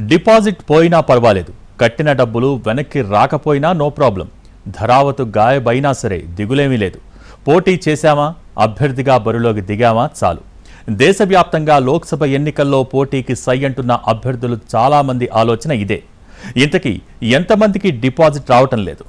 Deposit పోయినా పర్వాలేదు. కట్టిన డబ్బులు వెనక్కి రాకపోయినా నో ప్రాబ్లం. ధరావతు గాయబైనా సరే దిగులేమీ లేదు. పోటీ చేశామా? అభ్యర్థిగా బరిలోకి దిగామా? చాలు. దేశవ్యాప్తంగా లోక్సభ ఎన్నికల్లో పోటీకి సై అంటున్న అభ్యర్థులు చాలామంది ఆలోచన ఇదే. ఇంతకీ ఎంతమందికి డిపాజిట్ రావటం లేదు?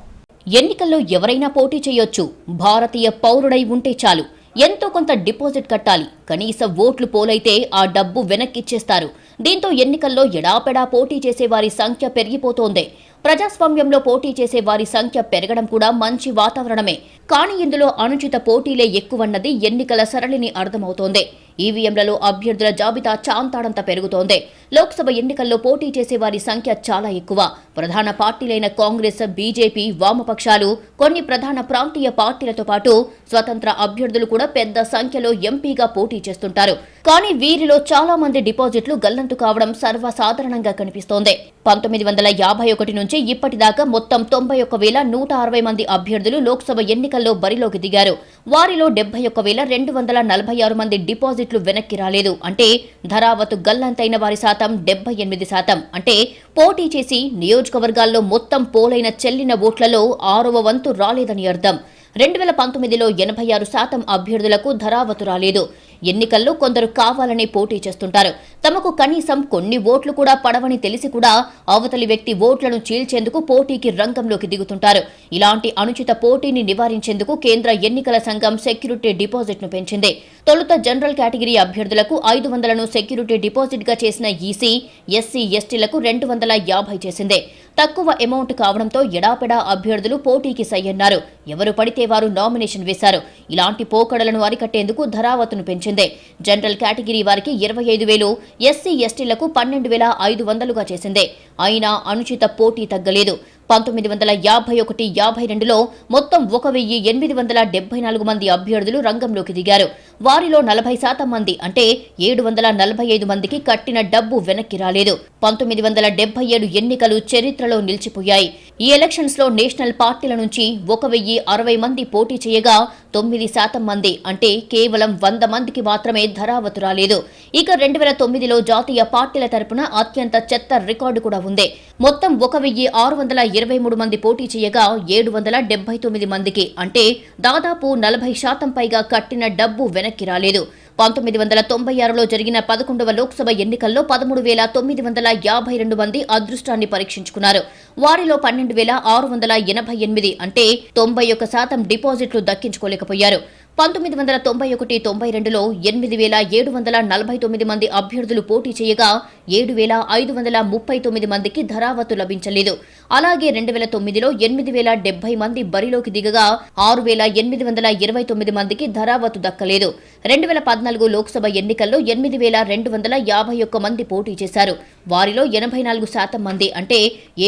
ఎన్నికల్లో ఎవరైనా పోటీ చేయొచ్చు. భారతీయ పౌరుడై ఉంటే చాలు. ఎంతో కొంత డిపాజిట్ కట్టాలి. కనీస ఓట్లు పోలైతే ఆ డబ్బు వెనక్కిచ్చేస్తారు. దీంతో ఎన్నికల్లో ఎడాపెడా పోటీ చేసే వారి సంఖ్య పెరిగిపోతోంది. ప్రజాస్వామ్యంలో పోటీ చేసే వారి సంఖ్య పెరగడం కూడా మంచి వాతావరణమే. కానీ ఇందులో అనుచిత పోటీలే ఎక్కువన్నది ఎన్నికల సరళిని అర్థమవుతోంది. ఈవీఎంలలో అభ్యర్థుల జాబితా చాంతాడంత పెరుగుతోంది. లోక్సభ ఎన్నికల్లో పోటీ చేసే వారి సంఖ్య చాలా ఎక్కువ. ప్రధాన పార్టీలైన కాంగ్రెస్ బీజేపీ వామపక్షాలు కొన్ని ప్రధాన ప్రాంతీయ పార్టీలతో పాటు స్వతంత్ర అభ్యర్థులు కూడా పెద్ద సంఖ్యలో ఎంపీగా పోటీ చేస్తుంటారు. కానీ వీరిలో చాలా మంది డిపాజిట్లు గల్లంతు కావడం సర్వసాధారణంగా కనిపిస్తోంది. పంతొమ్మిది వందల యాభై ఒకటి నుంచి ఇప్పటిదాకా మొత్తం తొంభై ఒక్క వేల నూట అరవై మంది అభ్యర్థులు లోక్సభ ఎన్నికల్లో బరిలోకి దిగారు. వారిలో డెబ్బై ఒక్క వేల రెండు వందల నలభై ఆరు మంది డిపాజిట్లు వెనక్కి రాలేదు. అంటే ధరావతు గల్లంతైన వారి శాతం డెబ్బై ఎనిమిది శాతం. అంటే పోటీ చేసి నియోజకవర్గాల్లో మొత్తం పోలైన చెల్లిన ఓట్లలో ఆరవ వంతు రాలేదని అర్థం. రెండు వేల పంతొమ్మిదిలో ఎనభై ఆరు శాతం అభ్యర్థులకు ధరావతు రాలేదు. ఎన్నికల్లో కొందరు కావాలని పోటీ చేస్తుంటారు. తమకు కనీసం కొన్ని ఓట్లు కూడా పడవని తెలిసి కూడా అవతలి వ్యక్తి ఓట్లను చీల్చేందుకు పోటీకి రంగంలోకి దిగుతుంటారు. ఇలాంటి అనుచిత పోటీని నివారించేందుకు కేంద్ర ఎన్నికల సంఘం సెక్యూరిటీ డిపాజిట్ను పెంచింది. తొలుత జనరల్ కేటగిరీ అభ్యర్థులకు ఐదు వందలను సెక్యూరిటీ డిపాజిట్గా చేసిన ఈసీ ఎస్సీ ఎస్టీలకు రెండు వందల యాభై చేసింది. తక్కువ అమౌంట్ కావడంతో ఎడాపెడా అభ్యర్థులు పోటీకి సయ్యన్నారు. ఎవరు పడితే వారు నామినేషన్ వేశారు. ఇలాంటి పోకడలను అరికట్టేందుకు ధరావతును పెంచింది. జనరల్ కేటగిరీ వారికి ఇరవై ఐదు వేలు ఎస్సీ ఎస్టీలకు పన్నెండు వేల ఐదు వందలుగా చేసింది. అయినా అనుచిత పోటీ తగ్గలేదు. పంతొమ్మిది వందల యాభై ఒకటి యాభై రెండులో మొత్తం ఒక వెయ్యి ఎనిమిది వందల డెబ్బై నాలుగు మంది అభ్యర్థులు రంగంలోకి దిగారు. వారిలో నలభై శాతం మంది అంటే ఏడు వందల నలభై ఐదు మందికి కట్టిన డబ్బు వెనక్కి రాలేదు. పంతొమ్మిది వందల డెబ్బై ఏడు ఎన్నికలు చరిత్రలో నిలిచిపోయాయి. ఈ ఎలక్షన్స్లో నేషనల్ పార్టీల నుంచి ఒక వెయ్యి అరవై మంది పోటీ చేయగా తొమ్మిది శాతం మంది అంటే కేవలం వంద మందికి మాత్రమే ధరావతు రాలేదు. ఇక రెండు వేల తొమ్మిదిలో జాతీయ పార్టీల తరపున అత్యంత చెత్త రికార్డు కూడా ఉంది. మొత్తం ఒక వెయ్యి ఆరు వందల ఇరవై మూడు మంది పోటీ చేయగా ఏడు వందల డెబ్బై తొమ్మిది మందికి అంటే దాదాపు నలభై శాతం పైగా కట్టిన డబ్బు వెనక్కి రాలేదు. పంతొమ్మిది వందల తొంభై ఆరులో జరిగిన పదకొండవ లోక్సభ ఎన్నికల్లో పదమూడు వేల తొమ్మిది వందల యాభై రెండు మంది అదృష్టాన్ని పరీక్షించుకున్నారు. వారిలో పన్నెండు వేల ఆరు వందల ఎనభై ఎనిమిది అంటే తొంభై ఒక్క శాతం డిపాజిట్లు దక్కించుకోలేకపోయారు. పంతొమ్మిది వందల తొంభై ఒకటి తొంభై రెండులో ఎనిమిది వేల ఏడు వందల నలభై తొమ్మిది మంది అభ్యర్థులు పోటీ చేయగా ఏడు వేల ఐదు వందల ముప్పై తొమ్మిది మందికి ధరావతు లభించలేదు. అలాగే రెండు వేల తొమ్మిదిలో ఎనిమిది వేల డెబ్బై మంది బరిలోకి దిగగా ఆరు వేల ఎనిమిది వందల ఇరవై తొమ్మిది మందికి ధరావతు దక్కలేదు. రెండు వేల పద్నాలుగు లోక్సభ ఎన్నికల్లో ఎనిమిది వేల రెండు వందల యాభై ఒక్క మంది పోటీ చేశారు. వారిలో ఎనభై నాలుగు శాతం మంది అంటే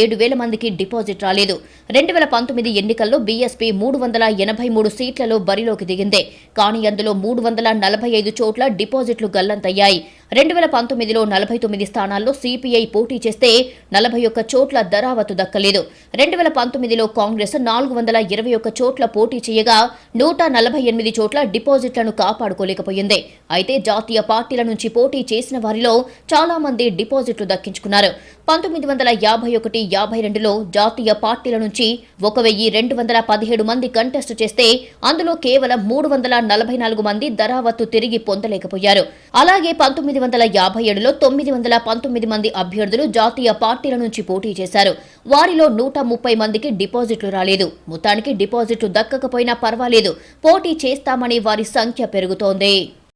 ఏడు వేల మందికి డిపాజిట్ రాలేదు. రెండు వేల పంతొమ్మిది ఎన్నికల్లో బీఎస్పీ మూడు వందల ఎనభై మూడు సీట్లలో బరిలోకి దిగింది. కానీ అందులో మూడు వందల నలభై ఐదు చోట్ల డిపాజిట్లు గల్లంతయ్యాయి. రెండు వేల పంతొమ్మిదిలో నలభై తొమ్మిది స్థానాల్లో సిపిఐ పోటీ చేస్తే నలభై ఒక్క చోట్ల దరావతు దక్కలేదు. రెండు వేల పంతొమ్మిదిలో కాంగ్రెస్ నాలుగు వందల ఇరవై ఒక్క చోట్ల పోటీ చేయగా నూట నలభై ఎనిమిది చోట్ల డిపాజిట్లను కాపాడుకోలేకపోయింది. అయితే జాతీయ పార్టీల నుంచి పోటీ చేసిన వారిలో చాలా మంది డిపాజిట్లు దక్కించుకున్నారు. పంతొమ్మిది వందల యాభై ఒకటి యాభై రెండులో జాతీయ పార్టీల నుంచి ఒక వెయ్యి రెండు వందల పదిహేడు మంది కంటెస్ట్ చేస్తే అందులో కేవలం మూడు వందల నలభై నాలుగు మంది దరావత్తు తిరిగి పొందలేకపోయారు. అలాగే పంతొమ్మిది పంతొమ్మిది వందల యాభై ఏడులో తొమ్మిది వందల పంతొమ్మిది మంది అభ్యర్థులు జాతీయ పార్టీల నుంచి పోటీ చేశారు. వారిలో నూట ముప్పై మందికి డిపాజిట్లు రాలేదు. మొత్తానికి డిపాజిట్లు దక్కకపోయినా పర్వాలేదు. పోటీ చేస్తామని వారి సంఖ్య పెరుగుతోంది.